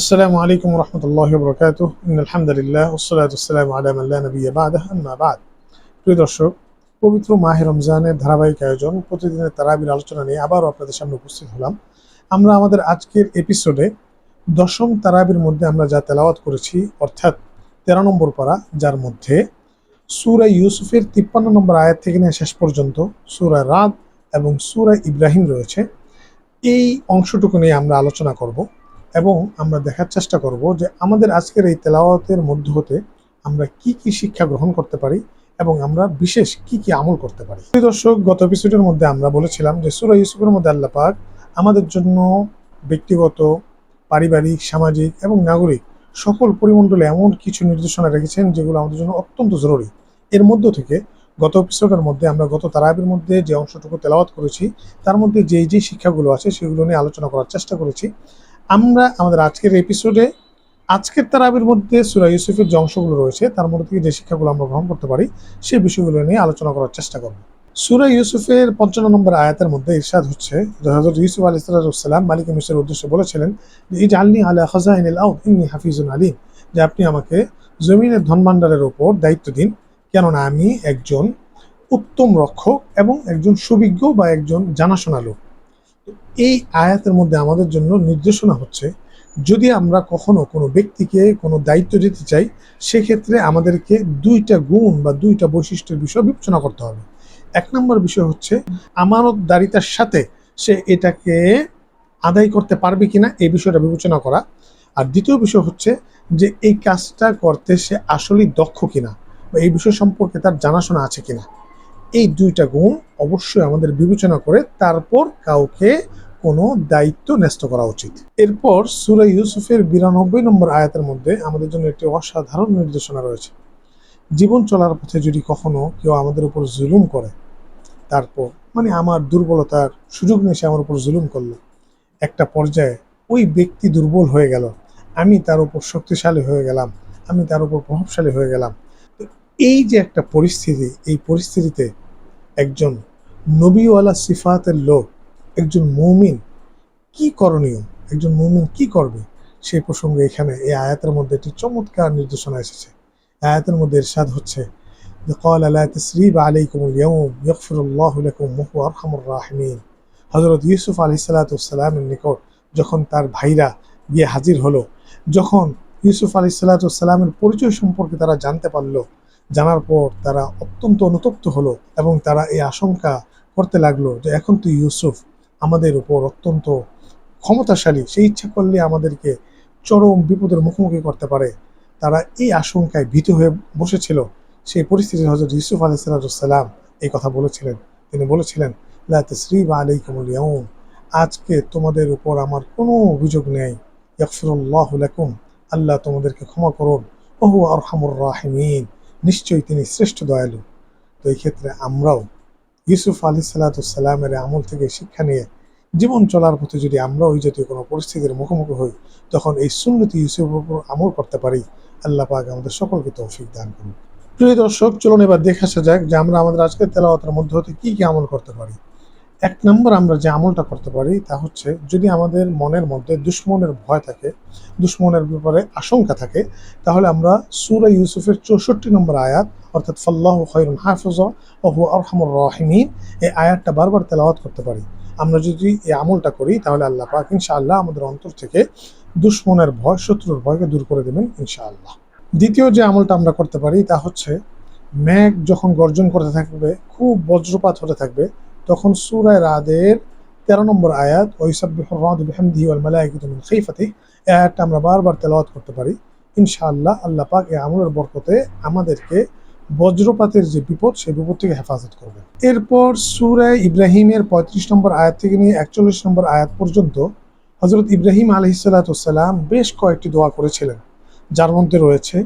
আসসালামু আলাইকুম রহমতুল্লাহ বরকাত আলহামদুলিল্লাহ ওসলাতাম আলাম আল্লাহ নবী বাদ আম্মা প্রিয় দর্শক, পবিত্র মাহে রমজানের ধারাবাহিক আয়োজন, প্রতিদিনের তারাবির আলোচনা নিয়ে আবারও আপনাদের সামনে উপস্থিত হলাম। আমরা আমাদের আজকের এপিসোডে দশম তারাবির মধ্যে আমরা যা তেলাওয়াত করেছি, অর্থাৎ তেরো নম্বর পারা, যার মধ্যে সুরা ইউসুফের তিপ্পান্ন নম্বর আয়াত থেকে নিয়ে শেষ পর্যন্ত সুরা রাত এবং সুরা ইব্রাহিম রয়েছে। এই অংশটুকু নিয়ে আমরা আলোচনা করব। এবং আমরা দেখার চেষ্টা করব যে আমাদের আজকের এই তেলাওয়াতের মধ্য হতে আমরা কি কি শিক্ষা গ্রহণ করতে পারি এবং আমরা বিশেষ কি কি আমল করতে পারি। দর্শক, গত এপিসোডের মধ্যে আমরা বলেছিলাম যে সুরা ইউসুফের মধ্যে আল্লাহ পাক আমাদের জন্য ব্যক্তিগত, পারিবারিক, সামাজিক এবং নাগরিক সকল পরিমণ্ডলে এমন কিছু নির্দেশনা রেখেছেন যেগুলো আমাদের জন্য অত্যন্ত জরুরি। এর মধ্য থেকে গত এপিসোডের মধ্যে আমরা গত তারাবির মধ্যে যে অংশটুকু তেলাওয়াত করেছি, তার মধ্যে যেই যেই শিক্ষাগুলো আছে সেগুলো নিয়ে আলোচনা করার চেষ্টা করেছি। আমরা আমাদের আজকের এপিসোডে আজকের তারাবির মধ্যে সুরা ইউসুফের যে অংশগুলো রয়েছে, তার মধ্যে থেকে যে শিক্ষাগুলো আমরা গ্রহণ করতে পারি সেই বিষয়গুলো নিয়ে আলোচনা করার চেষ্টা করব। সুরা ইউসুফের পঞ্চান্ন নম্বর আয়াতের মধ্যে ইরশাদ হচ্ছে হজরত ইউসুফ আলী সাল্লাম মালিক মিসের উদ্দেশ্যে বলেছিলেন যে এই জালনি আলা খাজাইন ইন্নি হাফিজুন আলিম যে আপনি আমাকে জমিনের ধনভাণ্ডারের ওপর দায়িত্ব দিন, কেননা আমি একজন উত্তম রক্ষক এবং একজন সুবিজ্ঞ বা একজন জানাশোনা লোক। এই আয়াতের মধ্যে আমাদের জন্য নির্দেশনা হচ্ছে, যদি আমরা কখনো কোনো ব্যক্তিকে কোনো দায়িত্ব দিতে চাই, সেক্ষেত্রে আমাদেরকে দুইটা গুণ বা দুইটা বৈশিষ্ট্যের বিষয় বিবেচনা করতে হবে। এক নম্বর বিষয় হচ্ছে, আমানতদারিতার সাথে সে এটাকে আদায় করতে পারবে কিনা এই বিষয়টা বিবেচনা করা। আর দ্বিতীয় বিষয় হচ্ছে যে, এই কাজটা করতে সে আসলেই দক্ষ কিনা বা এই বিষয় সম্পর্কে তার জানাশোনা আছে কিনা। এই দুইটা গুণ অবশ্যই আমাদের বিবেচনা করে তারপর কাউকে কোনো দায়িত্ব ন্যস্ত করা উচিত। এরপর সুরা ইউসুফের বিরানব্বই নম্বর আয়াতের মধ্যে আমাদের জন্য একটি অসাধারণ নির্দেশনা রয়েছে। জীবন চলার পথে যদি কখনো কেউ আমাদের উপর জুলুম করে, তারপর মানে আমার দুর্বলতার সুযোগ নিয়ে সে আমার উপর জুলুম করল, একটা পর্যায়ে ওই ব্যক্তি দুর্বল হয়ে গেল, আমি তার উপর শক্তিশালী হয়ে গেলাম, আমি তার উপর প্রভাবশালী হয়ে গেলাম। এই যে একটা পরিস্থিতি, এই পরিস্থিতিতে একজন নবীওয়ালা সিফাতের লোক একজন মৌমিন কি করণীয় একজন মৌমিন কি করবে সেই প্রসঙ্গে এখানে এই আয়াতের মধ্যে একটি চমৎকার নির্দেশনা এসেছে আয়াতের মধ্যে এরশাদ হচ্ছে যে قال لا تسريب عليكم اليوم يغفر الله لكم وهو أرحم الراحمين হজরত ইউসুফ আলি সাল্লাতামের নিকট যখন তার ভাইরা গিয়ে হাজির হলো যখন ইউসুফ আলি সাল্লাতামের পরিচয় সম্পর্কে তারা জানতে পারলো জানার পর তারা অত্যন্ত অনুতপ্ত হলো এবং তারা এই আশঙ্কা করতে লাগল যে এখন তো ইউসুফ আমাদের উপর অত্যন্ত ক্ষমতাশালী সেই ইচ্ছা করলে আমাদেরকে চরম বিপদের মুখোমুখি করতে পারে। তারা এই আশঙ্কায় ভীত হয়ে বসেছিল। সেই পরিস্থিতিতে হজরত ইউসুফ আলি সাল্লাম এই কথা বলেছিলেন। তিনি বলেছিলেন, লা তসরিব আলাইকুমুল ইয়াউম, আজকে তোমাদের উপর আমার কোনো অভিযোগ নেই। ইয়াকফিরুল্লাহ লাকুম, আল্লাহ তোমাদেরকে ক্ষমা করুন। ওহু আরহামুর রাহিমিন। নিশ্চয়ই তিনি শ্রেষ্ঠ দয়ালু। তো এই ক্ষেত্রে আমরাও ইউসুফ আলি সাল্লাতামের আমল থেকে শিক্ষা নিয়ে জীবন চলার পথে যদি আমরা ওই জাতীয় কোনো পরিস্থিতির মুখোমুখি হই, তখন এই সুন্নতি ইউসুফের উপর আমল করতে পারি। আল্লাহ পাক আমাদের সকলকে তৌফিক দান করুন। প্রিয় দর্শক, চলুন এবার দেখে আসা যাক যে আমরা আমাদের আজকের তেলাওয়াতের মধ্যে হতে কী কী আমল করতে পারি। এক নম্বর আমরা যে আমলটা করতে পারি তা হচ্ছে যদি আমাদের মনের মধ্যে দুশ্মনের ভয় থাকে, দুশ্মনের ব্যাপারে আশঙ্কা থাকে, তাহলে আমরা সুরা ইউসুফের চৌষট্টি নম্বর আয়াত, অর্থাৎ ফল্লাহ খৈরুন হাফিজ ওহু আরহামুর রাহিমিন, এই আয়াতটা বারবার তেলাওয়াত করতে পারি। আমরা যদি এই আমলটা করি, তাহলে আল্লাহ পাক ইনশাআল্লাহ আমাদের অন্তর থেকে দুশ্মনের ভয়, শত্রুর ভয়কে দূর করে দেবেন ইনশাআল্লাহ। দ্বিতীয় যে আমলটা আমরা করতে পারি তা হচ্ছে, মেঘ যখন গর্জন করতে থাকবে, খুব বজ্রপাত হতে থাকবে তখন সুরায় রাদের তেরো নম্বর আয়াত খেইফাতি এই আয়াতটা আমরা বারবার তেলাওয়াত করতে পারি। ইনশাআল্লাহ আল্লাহ পাক এই আমলের বরকতে আমাদেরকে বজ্রপাতের যে বিপদ, সেই বিপদ থেকে হেফাজত করবে এরপর সুরায় ইব্রাহিমের পঁয়ত্রিশ নম্বর আয়াত থেকে নিয়ে একচল্লিশ নম্বর আয়াত পর্যন্ত হজরত ইব্রাহিম আলহিসাল্লাম বেশ কয়েকটি দোয়া করেছিলেন, যার মধ্যে রয়েছে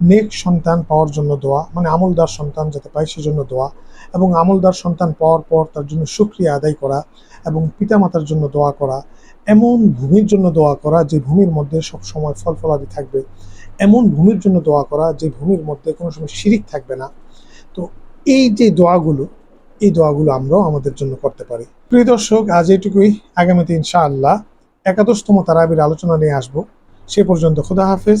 নেক সন্তান পাওয়ার জন্য দোয়া মানে আমলদার সন্তান যাতে পায় সেজন্য দোয়া এবং আমলদার সন্তান পাওয়ার পর তার জন্য সুক্রিয়া আদায় করা এবং পিতামাতার জন্য দোয়া করা, এমন ভূমির জন্য দোয়া করা যে ভূমির মধ্যে সব সময় ফল ফলাদি থাকবে। এমন ভূমির জন্য দোয়া করা যে ভূমির মধ্যে কোনো সময় শিরিক থাকবে না। তো এই যে দোয়াগুলো, এই দোয়াগুলো আমরাও আমাদের জন্য করতে পারি। প্রিয় দর্শক, আজ এইটুকুই আগামীতে ইনশাআল্লাহ একাদশতম তারাবির আলোচনা নিয়ে আসব। সে পর্যন্ত খুদা হাফিজ।